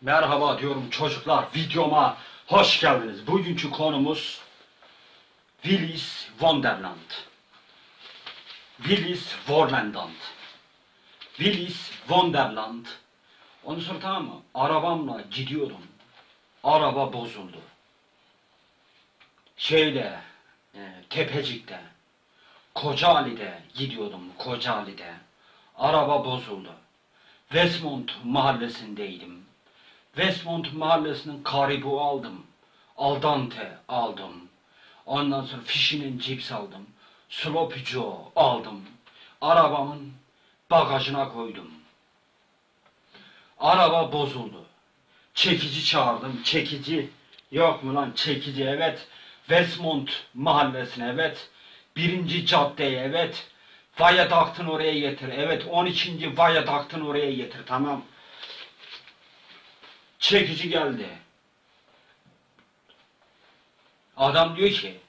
Merhaba diyorum çocuklar videoma hoş geldiniz. Bugünkü konumuz Willis Wonderland. Willis Wonderland. Willis Wonderland. Ondan sonra tamam mı? Arabamla gidiyordum. Araba bozuldu. Şeyde, e, Tepecik'te, Kocaeli'de gidiyordum, Kocaeli'de. Araba bozuldu. Westmont mahallesindeydim. Westmont mahallesinin karibu aldım. Aldante aldım. Ondan sonra fişinin cips aldım. Sloppy Joe aldım. Arabamın bagajına koydum. Araba bozuldu. Çekici çağırdım. Çekici yok mu lan çekici evet. Westmont mahallesine evet. Birinci caddeye evet. Viaduct'ın oraya getir. Evet 12. Viaduct'ın oraya getir tamam. Çekici geldi. Adam diyor ki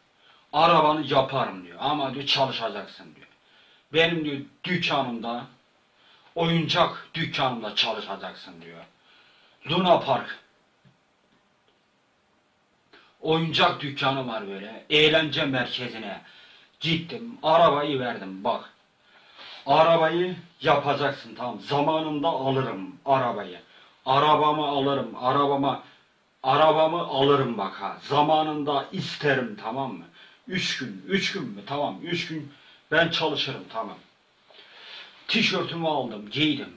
arabanı yaparım diyor ama diyor çalışacaksın diyor. Benim diyor dükkanımda oyuncak dükkanımda çalışacaksın diyor. Luna Park oyuncak dükkanı var böyle. Eğlence merkezine gittim. Arabayı verdim bak. Arabayı yapacaksın tamam. Zamanında alırım arabayı. Arabamı alırım. Arabama arabamı alırım bak ha. Zamanında isterim tamam mı? Üç gün. Üç gün mü? Tamam. Üç gün ben çalışırım tamam. Tişörtümü aldım. Giydim.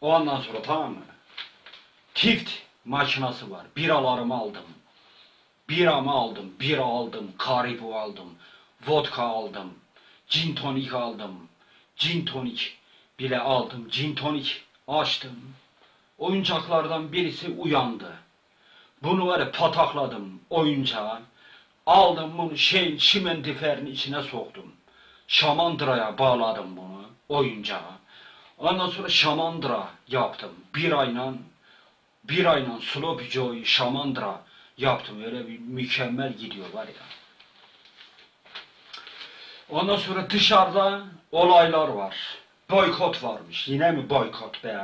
Ondan sonra tamam mı? Tift makinası var. Biralarımı aldım. Biramı aldım, bira aldım, karibu aldım, vodka aldım, gin tonik aldım, gin tonik bile aldım, gin tonik açtım. Oyuncaklardan birisi uyandı. Bunu var ya patakladım oyuncağı. Aldım bunu şeyin şimendiferin içine soktum. Şamandıraya bağladım bunu oyuncağı. Ondan sonra şamandıra yaptım. Bir ayla bir ayla Sloppy Joe'yu şamandıra yaptım. Öyle bir mükemmel gidiyor var ya. Ondan sonra dışarıda olaylar var. Boykot varmış. Yine mi boykot be?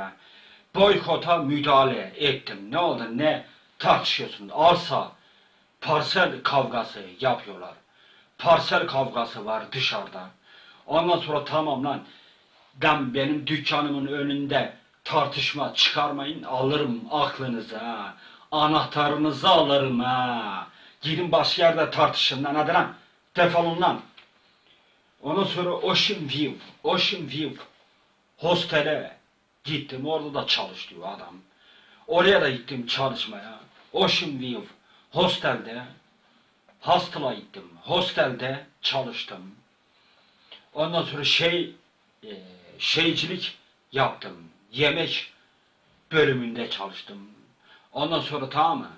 Boykota müdahale ettim. Ne oldu? Ne tartışıyorsun? Arsa, parsel kavgası yapıyorlar. Parsel kavgası var dışarıda. Ondan sonra tamam lan ben benim dükkanımın önünde tartışma çıkarmayın alırım aklınızı ha. Anahtarınızı alırım ha. Gidin başka yerde tartışın lan hadi lan. Defolun lan. Ondan sonra Ocean View, Ocean View hostele gittim. Orada da çalışıyor adam. Oraya da gittim çalışmaya. Ocean View hostelde hostela gittim. Hostelde çalıştım. Ondan sonra şey e, şeycilik yaptım. Yemek bölümünde çalıştım. Ondan sonra tamam mı?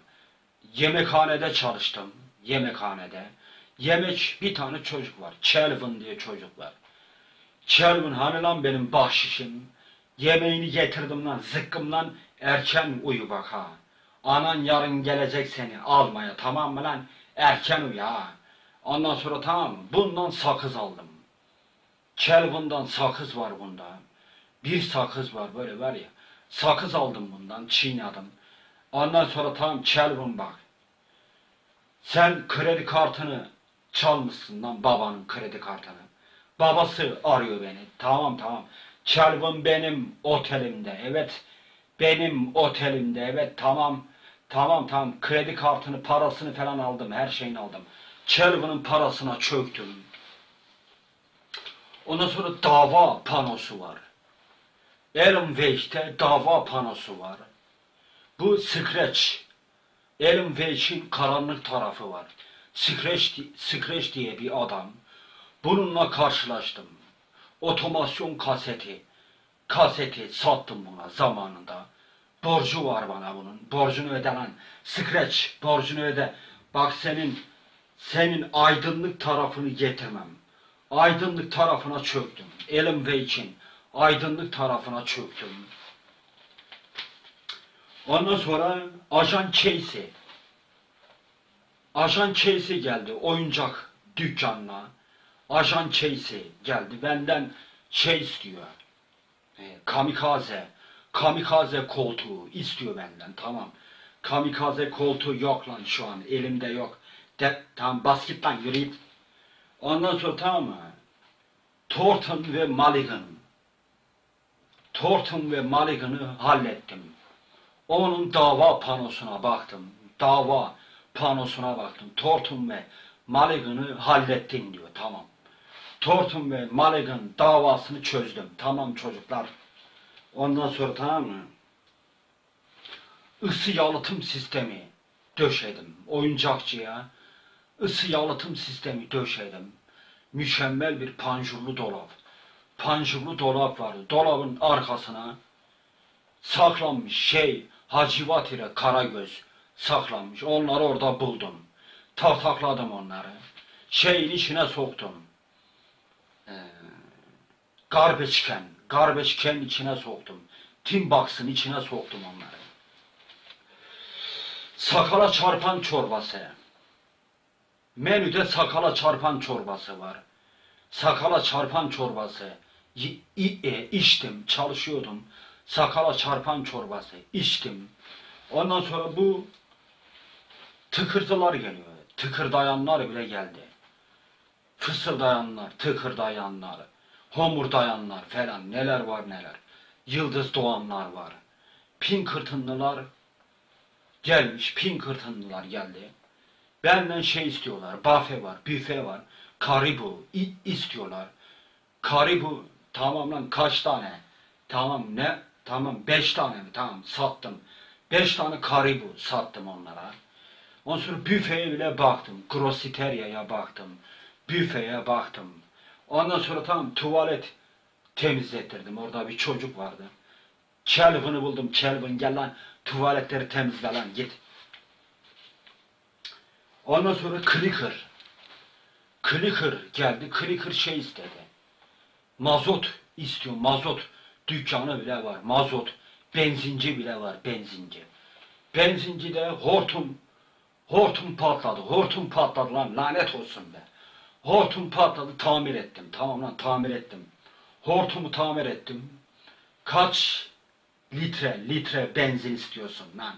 Yemekhanede çalıştım. Yemekhanede. Yemek bir tane çocuk var. Kelvin diye çocuk var. Kelvin hani lan benim bahşişim. Yemeğini getirdim lan zıkkım lan. Erken uyu bak ha. Anan yarın gelecek seni almaya tamam mı lan? Erken uyu ha. Ondan sonra tamam mı? Bundan sakız aldım. Kelvin'dan sakız var bunda. Bir sakız var böyle var ya. Sakız aldım bundan çiğnedim. Ondan sonra tamam Kelvin bak. Sen kredi kartını çalmışsın lan babanın kredi kartını. Babası arıyor beni. Tamam tamam. Kelvin benim otelimde. Evet. Benim otelimde. Evet tamam. Tamam tamam. Kredi kartını parasını falan aldım. Her şeyini aldım. Kelvin'in parasına çöktüm. Ondan sonra dava panosu var. Ellen Wake'te dava panosu var. Bu Scratch. Ellen Wake'in karanlık tarafı var. Scratch, Scratch diye bir adam. Bununla karşılaştım. Otomasyon kaseti. Kaseti sattım buna zamanında. Borcu var bana bunun. Borcunu öde lan. Scratch borcunu öde. Bak senin senin aydınlık tarafını getirmem. Aydınlık tarafına çöktüm. Ellen Wake'in aydınlık tarafına çöktüm. Ondan sonra Ajan Casey. Ajan Casey geldi oyuncak dükkanına. Ajan Casey geldi. Benden şey istiyor. E, kamikaze. kamikaze koltuğu istiyor benden tamam. Kamikaze koltuğu yok lan şu an elimde yok. De, tamam bas git lan yürü git. Ondan sonra tamam mı? Thornton ve Mulligan. Thornton ve Mulligan'ı hallettim. Onun dava panosuna baktım. Dava panosuna baktım. Thornton ve Mulligan'ı hallettim diyor. Tamam. Thornton ve Mulligan davasını çözdüm. Tamam çocuklar. Ondan sonra tamam mı? Isı yalıtım sistemi döşedim. Oyuncakçıya ısı yalıtım sistemi döşedim. Mükemmel bir panjurlu dolap. Panjurlu dolap vardı. Dolabın arkasına saklanmış şey Hacivat ile Karagöz saklanmış. Onları orada buldum. Tartakladım onları. Şeyin içine soktum. Ee, garbage can, garbage içine soktum. Tim box'ın içine soktum onları. Sakala çarpan çorbası. Menüde sakala çarpan çorbası var. Sakala çarpan çorbası. İ- e, içtim, çalışıyordum. Sakala çarpan çorbası içtim. Ondan sonra bu tıkırtılar geliyor. Tıkırdayanlar bile geldi. Fısıldayanlar, tıkırdayanlar, homurdayanlar falan neler var neler. Yıldız doğanlar var. Pinkırtınlılar gelmiş, pinkırtınlılar geldi. Benden şey istiyorlar, bafe var, büfe var, karibu istiyorlar. Karibu tamam lan kaç tane? Tamam ne? Tamam beş tane mi? Tamam sattım. Beş tane karibu sattım onlara. Ondan sonra büfeye bile baktım. Grossiteria'ya baktım. Büfeye baktım. Ondan sonra tam tuvalet temizlettirdim. Orada bir çocuk vardı. Kelvin'i buldum. Kelvin gel lan tuvaletleri temizle lan git. Ondan sonra Clicker. Clicker geldi. Clicker şey istedi. Mazot istiyor. Mazot dükkanı bile var. Mazot. Benzinci bile var. Benzinci. Benzinci de hortum hortum patladı. Hortum patladı lan. Lanet olsun be. Hortum patladı. Tamir ettim. Tamam lan tamir ettim. Hortumu tamir ettim. Kaç litre litre benzin istiyorsun lan?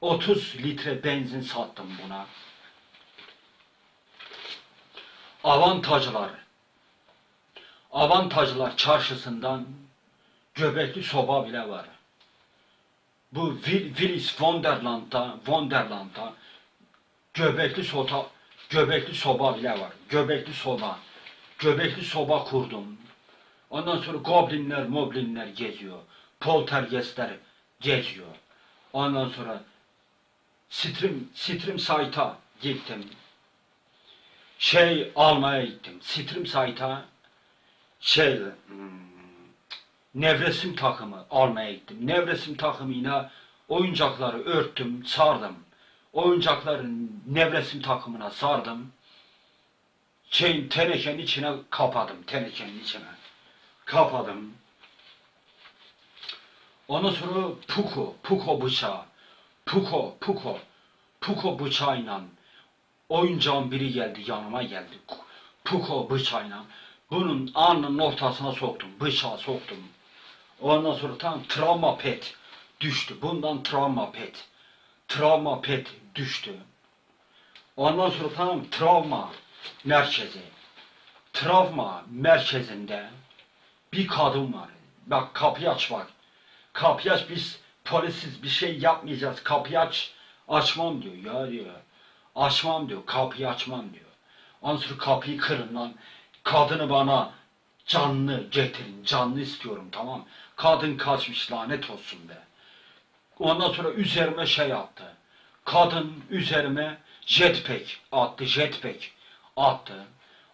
30 litre benzin sattım buna. Avantajlar. Avantajlar çarşısından göbekli soba bile var. Bu Will- Willis Wonderland'da, Wonderland'da göbekli soba, göbekli soba bile var. Göbekli soba. Göbekli soba kurdum. Ondan sonra goblinler, moblinler geziyor. Poltergeistler geziyor. Ondan sonra Stream, Stream site'a gittim. Şey almaya gittim. Stream site'a şey hmm, nevresim takımı almaya gittim. Nevresim takımıyla oyuncakları örttüm, sardım. Oyuncakları nevresim takımına sardım. Şeyin tenekenin içine kapadım. Tenekenin içine. Kapadım. Ondan sonra puko, puko bıçağı. Puko, puko. Puko bıçağıyla oyuncağın biri geldi yanıma geldi. Puko bıçağıyla. Bunun alnının ortasına soktum. Bıçağı soktum. Ondan sonra tam travma pet düştü. Bundan travma pet. Travma pet düştü. Ondan sonra tamam travma merkezi. Travma merkezinde bir kadın var. Bak kapıyı aç bak. Kapıyı aç biz polisiz bir şey yapmayacağız. Kapıyı aç. Açmam diyor. Ya diyor. Açmam diyor. Kapıyı açmam diyor. Ondan sonra kapıyı kırın lan. Kadını bana canlı getirin. Canlı istiyorum tamam. Kadın kaçmış lanet olsun be. Ondan sonra üzerime şey attı. Kadın üzerime jetpack attı. Jetpack attı.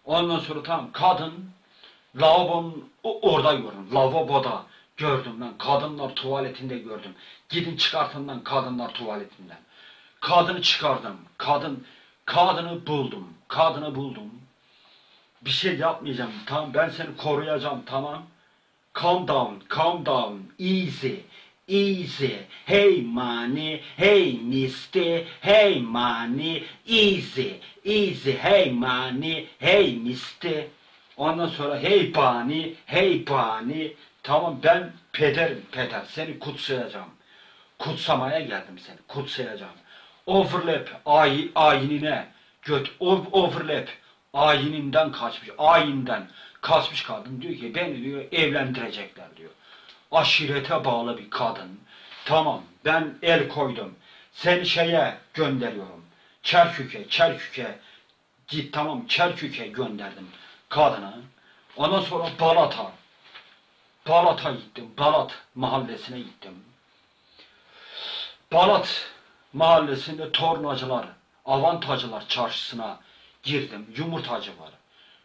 Ondan sonra tamam kadın lavabonun orada gördüm. Lavaboda gördüm ben. Kadınlar tuvaletinde gördüm. Gidin çıkartın lan kadınlar tuvaletinden. Kadını çıkardım. Kadın kadını buldum. Kadını buldum. Bir şey yapmayacağım. Tamam ben seni koruyacağım tamam. Calm down, calm down, easy, easy. Hey money, hey mister, hey money, easy, easy. Hey money, hey mister. Ondan sonra hey bunny, hey bunny. Tamam ben Peder, peder seni kutsayacağım. Kutsamaya geldim seni. Kutsayacağım. Overlap ay, ayinine göt overlap ayininden kaçmış. Ayinden kaçmış kadın diyor ki beni diyor evlendirecekler diyor. Aşirete bağlı bir kadın. Tamam ben el koydum. Seni şeye gönderiyorum. Çerkük'e, Çerkük'e git tamam Çerkük'e gönderdim kadını. Ondan sonra Balat'a. Balat'a gittim. Balat mahallesine gittim. Balat mahallesinde tornacılar, avantajcılar çarşısına girdim. Yumurtacı var.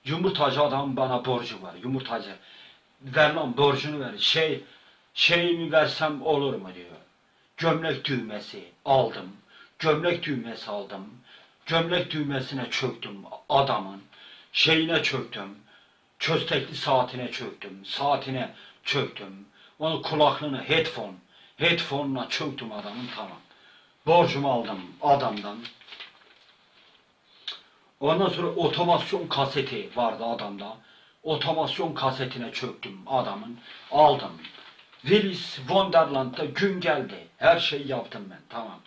Yumurtacı adam bana borcu var. Yumurtacı. Ver lan borcunu ver. Şey, şeyimi versem olur mu diyor. Gömlek düğmesi aldım. Gömlek düğmesi aldım. Gömlek düğmesine çöktüm adamın. Şeyine çöktüm. Köstekli saatine çöktüm. Saatine çöktüm. Onun kulaklığını headphone. Headphone'la çöktüm adamın tamam. Borcumu aldım adamdan. Ondan sonra otomasyon kaseti vardı adamda. Otomasyon kasetine çöktüm adamın. Aldım. Willis Wonderland'da gün geldi. Her şeyi yaptım ben tamam.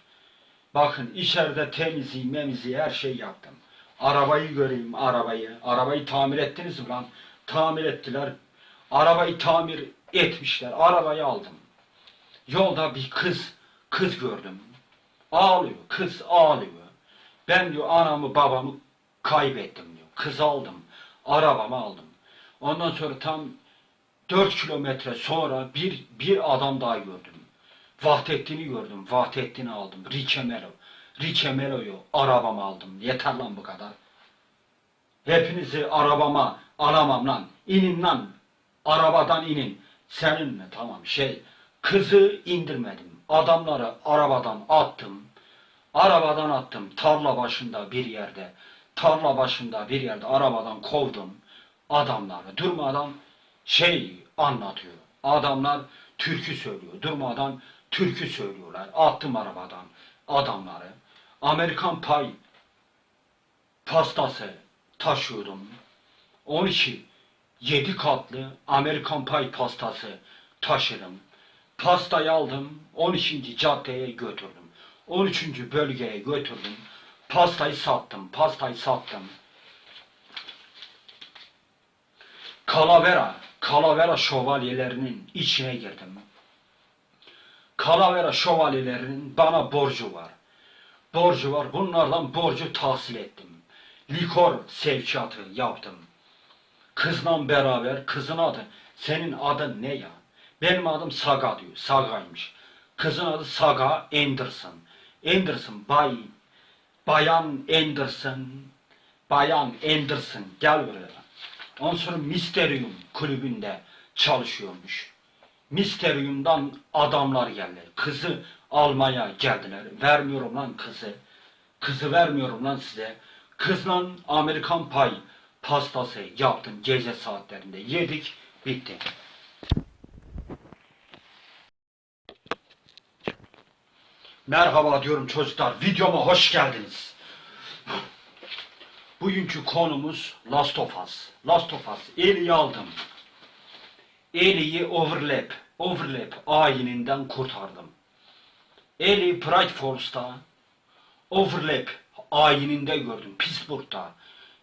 Bakın içeride temizliği memizi her şeyi yaptım. Arabayı göreyim arabayı. Arabayı tamir ettiniz mi lan? Tamir ettiler. Arabayı tamir etmişler. Arabayı aldım. Yolda bir kız, kız gördüm. Ağlıyor, kız ağlıyor. Ben diyor anamı babamı kaybettim diyor. Kız aldım, arabamı aldım. Ondan sonra tam 4 kilometre sonra bir, bir adam daha gördüm. Vahdettin'i gördüm, Vahdettin'i aldım. Rikemelo. Rikemelo'yu arabama aldım. Yeter lan bu kadar. Hepinizi arabama alamam lan. İnin lan. Arabadan inin. Senin mi? Tamam şey. Kızı indirmedim. Adamları arabadan attım. Arabadan attım. Tarla başında bir yerde. Tarla başında bir yerde arabadan kovdum. Adamları durmadan şey anlatıyor. Adamlar türkü söylüyor. Durmadan türkü söylüyorlar. Attım arabadan adamları. Amerikan pay pastası taşıyordum. Onun için yedi katlı Amerikan pay pastası taşıdım. Pastayı aldım, 12. caddeye götürdüm. 13. bölgeye götürdüm. Pastayı sattım, pastayı sattım. Kalavera, Kalavera şövalyelerinin içine girdim. Kalavera şövalyelerinin bana borcu var. Borcu var. Bunlardan borcu tahsil ettim. Likor sevkiyatı yaptım. Kızla beraber kızın adı. Senin adın ne ya? Benim adım Saga diyor. Saga'ymış. Kızın adı Saga Anderson. Anderson bay Bayan Anderson. Bayan Anderson gel buraya. Ondan sonra Mysterium kulübünde çalışıyormuş. Mysterium'dan adamlar geldi. Kızı almaya geldiler. Vermiyorum lan kızı. Kızı vermiyorum lan size. Kızla Amerikan pay pastası yaptım gece saatlerinde. Yedik bitti. Merhaba diyorum çocuklar. Videoma hoş geldiniz. Bugünkü konumuz Last of Us. Last of Us. Eli'yi aldım. Eli'yi overlap, overlap ayininden kurtardım. Eli Pride Force'da overlap ayininde gördüm. Pittsburgh'da.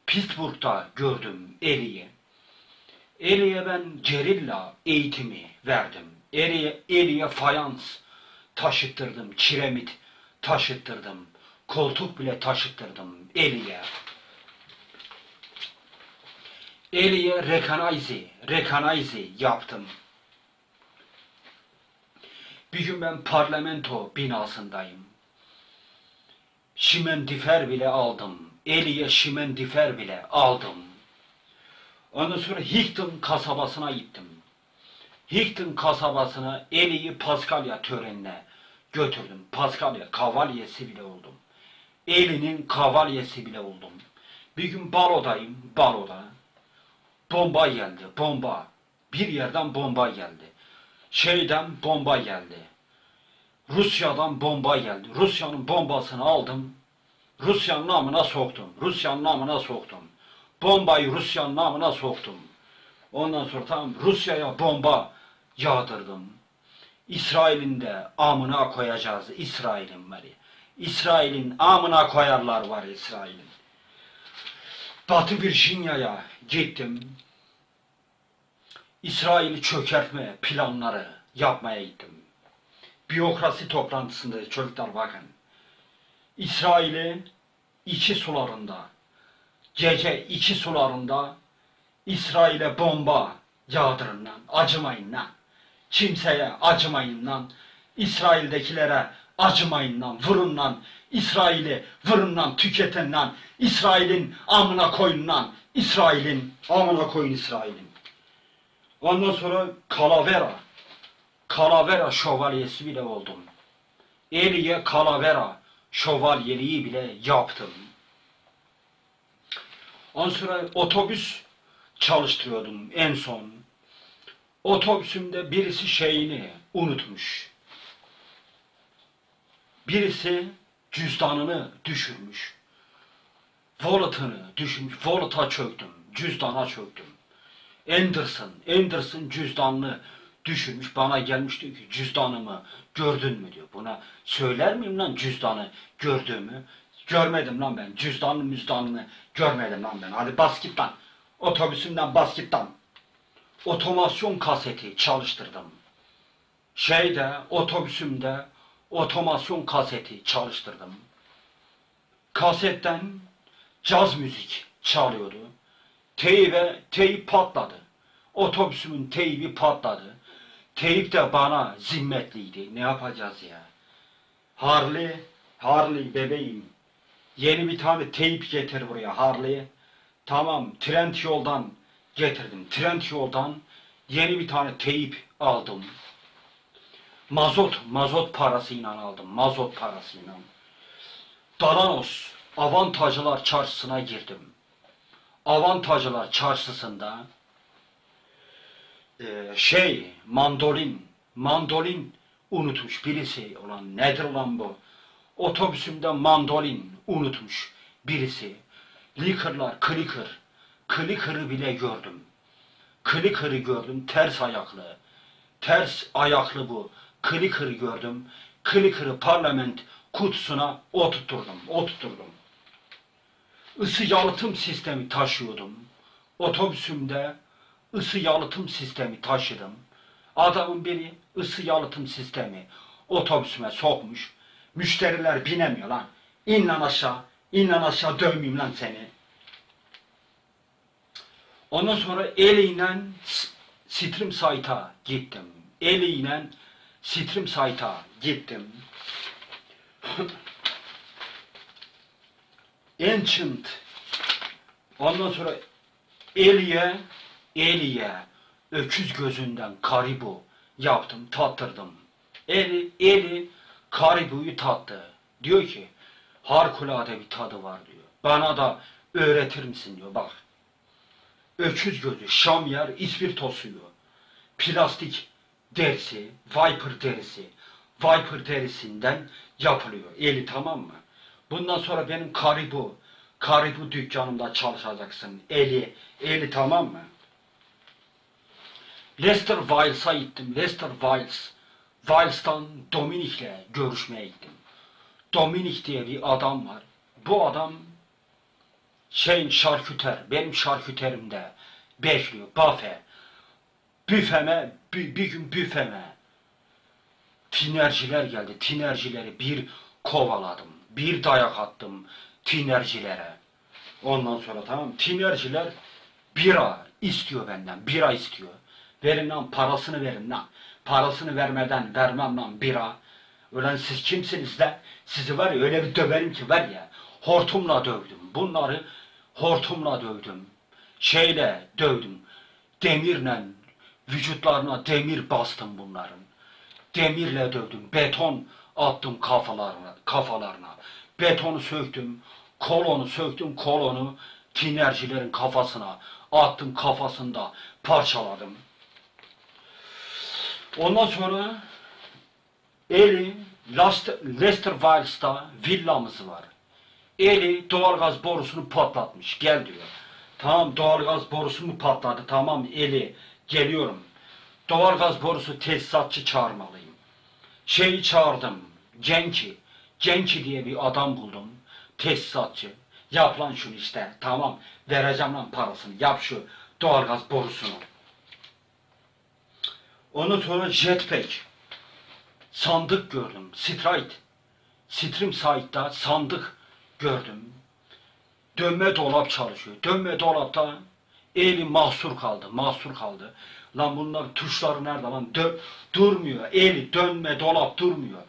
Pittsburgh'da gördüm Eli'yi. Eli'ye ben gerilla eğitimi verdim. Eli'ye, Eli'ye fayans taşıttırdım. Kiremit taşıttırdım. Koltuk bile taşıttırdım Eli'ye. Eli'ye recognize, recognize yaptım. Bir gün ben parlamento binasındayım. Şimendifer bile aldım. Eli'ye şimendifer bile aldım. Ondan sonra Hickton kasabasına gittim. Hickton kasabasına Eli'yi Paskalya törenine götürdüm. Paskalya kavalyesi bile oldum. Eli'nin kavalyesi bile oldum. Bir gün balodayım, baloda. Bomba geldi, bomba. Bir yerden bomba geldi. Şeyden bomba geldi. Rusya'dan bomba geldi. Rusya'nın bombasını aldım. Rusya'nın namına soktum. Rusya'nın namına soktum. Bombayı Rusya'nın namına soktum. Ondan sonra tamam Rusya'ya bomba yağdırdım. İsrail'in de amına koyacağız İsrail'in var. İsrail'in amına koyarlar var İsrail'in. Batı Virginia'ya gittim. İsrail'i çökertme planları yapmaya gittim. Biyokrasi toplantısında çocuklar bakın. İsrail'in içi sularında, gece içi sularında İsrail'e bomba yağdırın lan. Acımayın lan. Kimseye acımayın lan. İsrail'dekilere acımayın lan. Vurun lan. İsrail'i. Tüketin lan. İsrail'in amına koyun lan. İsrail'in amına koyun İsrail'in. Ondan sonra Kalavera. Kalavera şövalyesi bile oldum. Eliye Kalavera şövalyeliği bile yaptım. Ondan sonra otobüs çalıştırıyordum en son. Otobüsümde birisi şeyini unutmuş. Birisi cüzdanını düşürmüş. Wallet'ını düşürmüş. Wallet'a çöktüm. Cüzdana çöktüm. Anderson, Anderson cüzdanını düşürmüş. Bana gelmiş diyor ki cüzdanımı gördün mü diyor. Buna söyler miyim lan cüzdanı gördüğümü? Görmedim lan ben. Cüzdanını müzdanını görmedim lan ben. Hadi bas git lan. Otobüsümden bas git lan. Otomasyon kaseti çalıştırdım. Şeyde otobüsümde otomasyon kaseti çalıştırdım. Kasetten caz müzik çalıyordu. Teybe, teyip patladı. Otobüsümün teybi patladı. Teyip de bana zimmetliydi. Ne yapacağız ya? Harley, Harley bebeğim. Yeni bir tane teyip getir buraya Harley. Tamam, Trend yoldan getirdim. Trend yoldan yeni bir tane teyip aldım. Mazot, mazot parasıyla aldım. Mazot parasıyla. Dalanos, avantajlar çarşısına girdim. Avantajlar çarşısında e, şey, mandolin, mandolin unutmuş birisi olan nedir olan bu? Otobüsümde mandolin unutmuş birisi. Licker'lar, clicker, clicker'ı bile gördüm. Clicker'ı gördüm, ters ayaklı. Ters ayaklı bu. Clicker'ı gördüm. Clicker'ı parlament kutusuna oturtturdum, oturtturdum. Isı yalıtım sistemi taşıyordum. Otobüsümde ısı yalıtım sistemi taşıdım. Adamın biri ısı yalıtım sistemi otobüsüme sokmuş. Müşteriler binemiyor lan. İn lan aşağı. İn lan aşağı dövmeyeyim lan seni. Ondan sonra eliyle Stream Site'a gittim. Eliyle Stream Site'a gittim. Ancient. Ondan sonra Eliye, Eliye, öküz gözünden karibu yaptım, tattırdım. Eli, Eli karibuyu tattı. Diyor ki, harikulade bir tadı var diyor. Bana da öğretir misin diyor. Bak, öküz gözü, şamyer, ispirto suyu, plastik derisi, Viper derisi, Viper derisinden yapılıyor. Eli tamam mı? Bundan sonra benim karibu, karibu dükkanımda çalışacaksın. Eli, eli tamam mı? Lester Wiles'a gittim. Lester Wiles. Wiles'tan Dominik'le görüşmeye gittim. Dominik diye bir adam var. Bu adam şeyin şarküter, benim şarküterimde bekliyor. Bafe. Büfeme, bir, bir gün büfeme tinerciler geldi. Tinercileri bir kovaladım. Bir dayak attım tinercilere. Ondan sonra tamam tinerciler bira istiyor benden. Bira istiyor. Verin lan parasını verin lan. Parasını vermeden vermem lan bira. Ulan siz kimsiniz lan? Sizi var ya öyle bir döverim ki var ya. Hortumla dövdüm. Bunları hortumla dövdüm. Şeyle dövdüm. Demirle vücutlarına demir bastım bunların. Demirle dövdüm. Beton attım kafalarına, kafalarına. Betonu söktüm. Kolonu söktüm. Kolonu tinercilerin kafasına attım kafasında parçaladım. Ondan sonra Eli Lester Wiles'ta villamız var. Eli doğalgaz borusunu patlatmış. Gel diyor. Tamam doğalgaz borusu mu patladı? Tamam Eli geliyorum. Doğalgaz borusu tesisatçı çağırmalıyım. Şeyi çağırdım. Cenki. Cenki diye bir adam buldum. Tesisatçı. Yap lan şunu işte. Tamam. Vereceğim lan parasını. Yap şu doğalgaz borusunu. Ondan sonra jetpack. Sandık gördüm. Stride. Stream site'da sandık gördüm. Dönme dolap çalışıyor. Dönme dolapta eli mahsur kaldı. Mahsur kaldı. Lan bunlar tuşları nerede lan? Dö durmuyor. Eli dönme dolap durmuyor.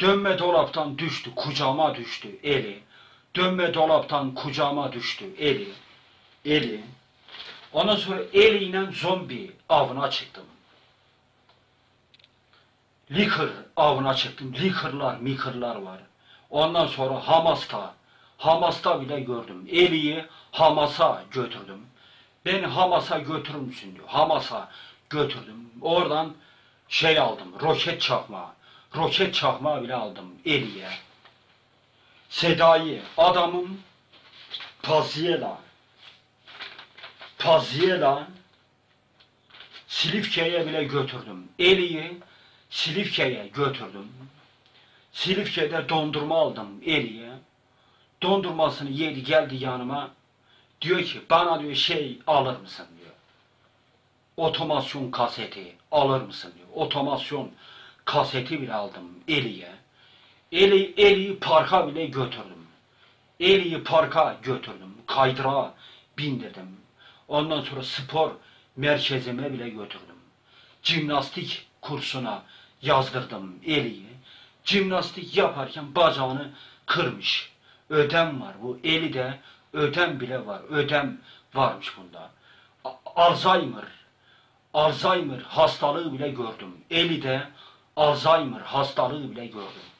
Dönme dolaptan düştü. Kucağıma düştü eli. Dönme dolaptan kucağıma düştü eli. Eli. Ondan sonra eliyle zombi avına çıktım. Likır avına çıktım. Likırlar, mikırlar var. Ondan sonra Hamas'ta, Hamas'ta bile gördüm. Eli'yi Hamas'a götürdüm. Beni Hamas'a götürür müsün diyor. Hamas'a götürdüm. Oradan şey aldım. Roket çakmağı. Roket çakmağı bile aldım Eli'ye. Seda'yı adamın Paziyela Paziyela Silifke'ye bile götürdüm. Eli'yi Silifke'ye götürdüm. Silifke'de dondurma aldım Eli'ye. Dondurmasını yedi geldi yanıma. Diyor ki bana diyor şey alır mısın diyor. Otomasyon kaseti alır mısın diyor. Otomasyon kaseti bile aldım Eli'ye. Eli, Eli'yi parka bile götürdüm. Eli'yi parka götürdüm. Kaydırağa bindirdim. Ondan sonra spor merkezime bile götürdüm. Jimnastik kursuna yazdırdım Eli'yi. Jimnastik yaparken bacağını kırmış. Ödem var. Bu eli de ödem bile var. Ödem varmış bunda. Alzheimer. Alzheimer hastalığı bile gördüm. Eli de Alzheimer hastalığı bile gördüm.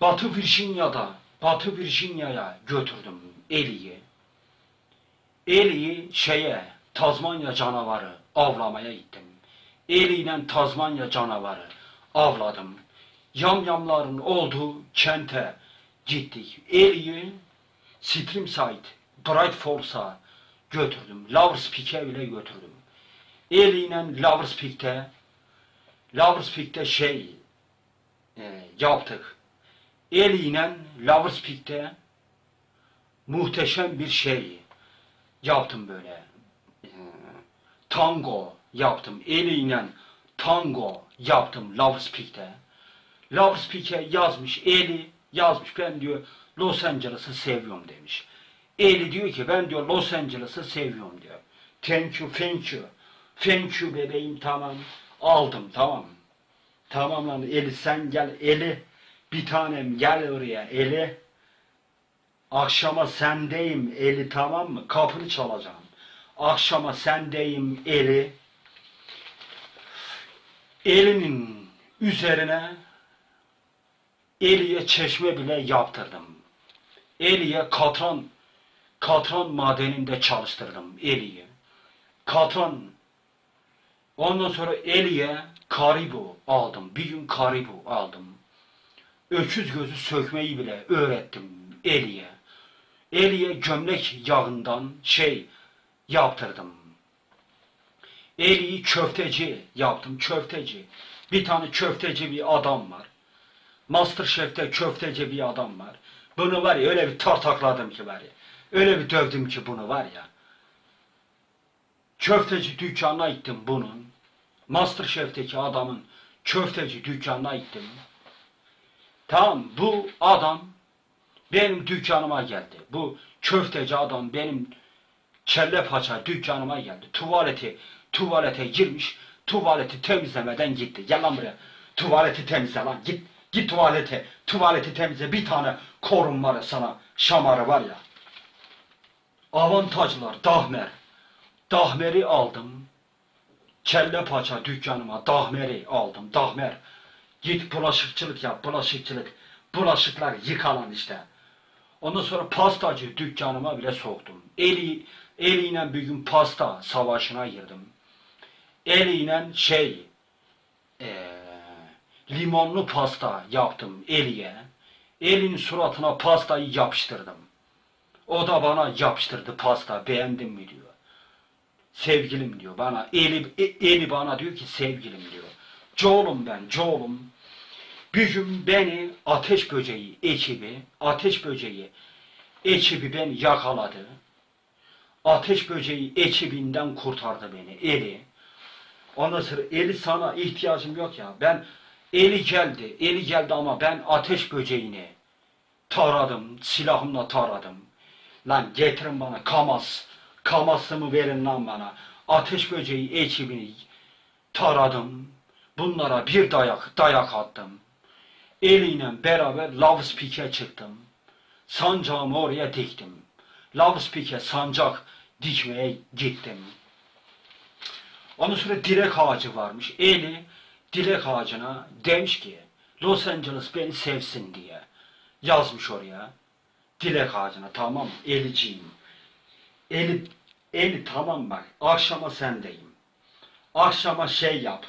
Batı Virginia'da, Batı Virginia'ya götürdüm Eli'yi. Eli'yi şeye, Tazmanya canavarı avlamaya gittim. Eli'yle Tazmanya canavarı avladım. Yamyamların olduğu kente gittik. Eli'yi Streamside, Bright Force'a götürdüm. Lovers Peak'e bile götürdüm. Eli'yle Lovers Peak'te Lovers Peak'te şey e, yaptık. Eli'yle Lovers Peak'te muhteşem bir şey yaptım böyle. E, tango yaptım. Eliyle tango yaptım Lovers Peak'te. Lovers Peak'e yazmış. Eli yazmış. Ben diyor Los Angeles'ı seviyorum demiş. Eli diyor ki ben diyor Los Angeles'ı seviyorum diyor. Thank you, thank you. Thank you bebeğim tamam. Aldım tamam. Tamam lan Eli sen gel Eli. Bir tanem gel oraya Eli. Akşama sendeyim Eli tamam mı? Kapını çalacağım. Akşama sendeyim Eli. Elinin üzerine Eli'ye çeşme bile yaptırdım. Eli'ye katran katran madeninde çalıştırdım Eli'yi. Katran ondan sonra Eli'ye karibu aldım. Bir gün karibu aldım. Öküz gözü sökmeyi bile öğrettim Eli'ye. Eli'ye gömlek yağından şey yaptırdım. Eli'yi köfteci yaptım, köfteci. Bir tane köfteci bir adam var. Masterchef'te köfteci bir adam var. Bunu var ya öyle bir tartakladım ki var ya. Öyle bir dövdüm ki bunu var ya. Köfteci dükkanına gittim bunun. Masterchef'teki adamın köfteci dükkanına gittim. Tamam bu adam benim dükkanıma geldi. Bu köfteci adam benim kelle paça dükkanıma geldi. Tuvaleti, tuvalete girmiş. Tuvaleti temizlemeden gitti. Gel lan buraya. Tuvaleti temizle lan. Git. Git tuvalete. Tuvaleti temizle. Bir tane korun var sana. Şamarı var ya. Avantajlar. Dahmer. Dahmeri aldım. Kelle paça dükkanıma dahmeri aldım. Dahmer. Git bulaşıkçılık yap. Bulaşıkçılık. Bulaşıklar yıkalan işte. Ondan sonra pastacı dükkanıma bile soktum. Eli, eliyle bir gün pasta savaşına girdim. Eliyle şey eee, limonlu pasta yaptım Eli'ye. Elin suratına pastayı yapıştırdım. O da bana yapıştırdı pasta beğendin mi diyor. Sevgilim diyor bana. Eli, e- eli bana diyor ki sevgilim diyor. Joel'um ben Joel'um. Bir gün beni ateş böceği ekibi, ateş böceği ekibi beni yakaladı. Ateş böceği ekibinden kurtardı beni eli. Ondan sonra eli sana ihtiyacım yok ya. Ben eli geldi, eli geldi ama ben ateş böceğini taradım, silahımla taradım. Lan getirin bana kamas, kamasımı verin lan bana. Ateş böceği ekibini taradım. Bunlara bir dayak, dayak attım. Eliyle beraber loudspeaker'e çıktım. Sancağımı oraya diktim. Loudspeaker sancak dikmeye gittim. Ondan sonra dilek ağacı varmış. Eli dilek ağacına demiş ki Los Angeles beni sevsin diye. Yazmış oraya. Dilek ağacına tamam? Eliciyim. Eli, eli tamam bak. Akşama sendeyim. Akşama şey yap.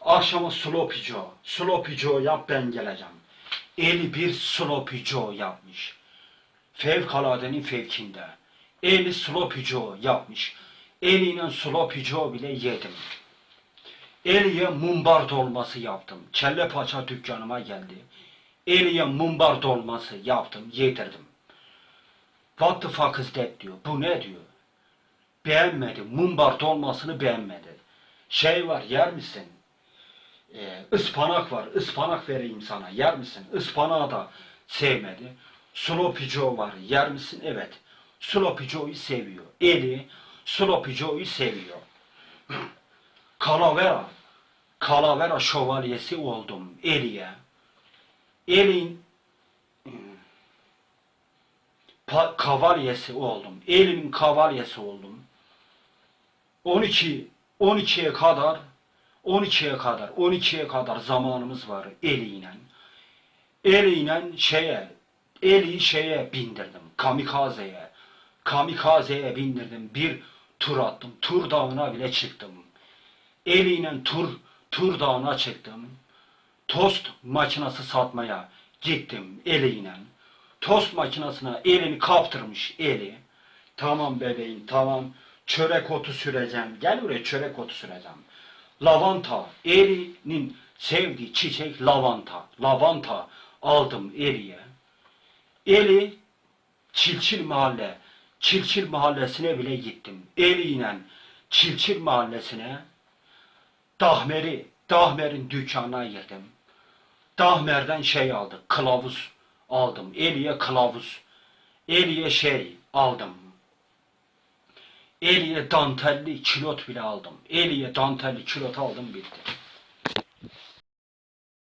Akşama Sloppy Joe. Sloppy Joe yap ben geleceğim. Eli bir Sloppy Joe yapmış. Fevkaladenin fevkinde. Eli Sloppy Joe yapmış. Eliyle Sloppy Joe bile yedim. Eliye mumbar dolması yaptım. Kelle paça dükkanıma geldi. Eliye mumbar dolması yaptım, yedirdim. What the fuck is that diyor. Bu ne diyor. Beğenmedi. Mumbar dolmasını beğenmedi. Şey var yer misin? Ee, ıspanak var. Ispanak vereyim sana. Yer misin? Ispanağı da sevmedi. Sloppy Joe var. Yer misin? Evet. Sloppy Joe'yu seviyor. Eli Sloppy Joe'yu seviyor. Calavera. Calavera şövalyesi oldum Eli'ye. Elin pa- kavalyesi oldum. Eli'nin kavalyesi oldum. 12 12'ye kadar 12'ye kadar 12'ye kadar zamanımız var eliyle. Eliyle şeye eli şeye bindirdim. Kamikaze'ye. Kamikaze'ye bindirdim. Bir tur attım. Tur dağına bile çıktım. Eliyle tur tur dağına çıktım. Tost makinası satmaya gittim eliyle. Tost makinesine elini kaptırmış eli. Tamam bebeğim tamam. Çörek otu süreceğim. Gel buraya çörek otu süreceğim. Lavanta. Eli'nin sevdiği çiçek lavanta. Lavanta aldım Eli'ye. Eli Çilçil mahalle. Çilçil mahallesine bile gittim. Eliyle Çilçil mahallesine Dahmer'i, Dahmer'in dükkanına girdim. Dahmer'den şey aldı, kılavuz aldım. Eliye kılavuz. Eliye şey aldım. Eliye dantelli kilot bile aldım. Eliye dantelli kilot aldım bitti.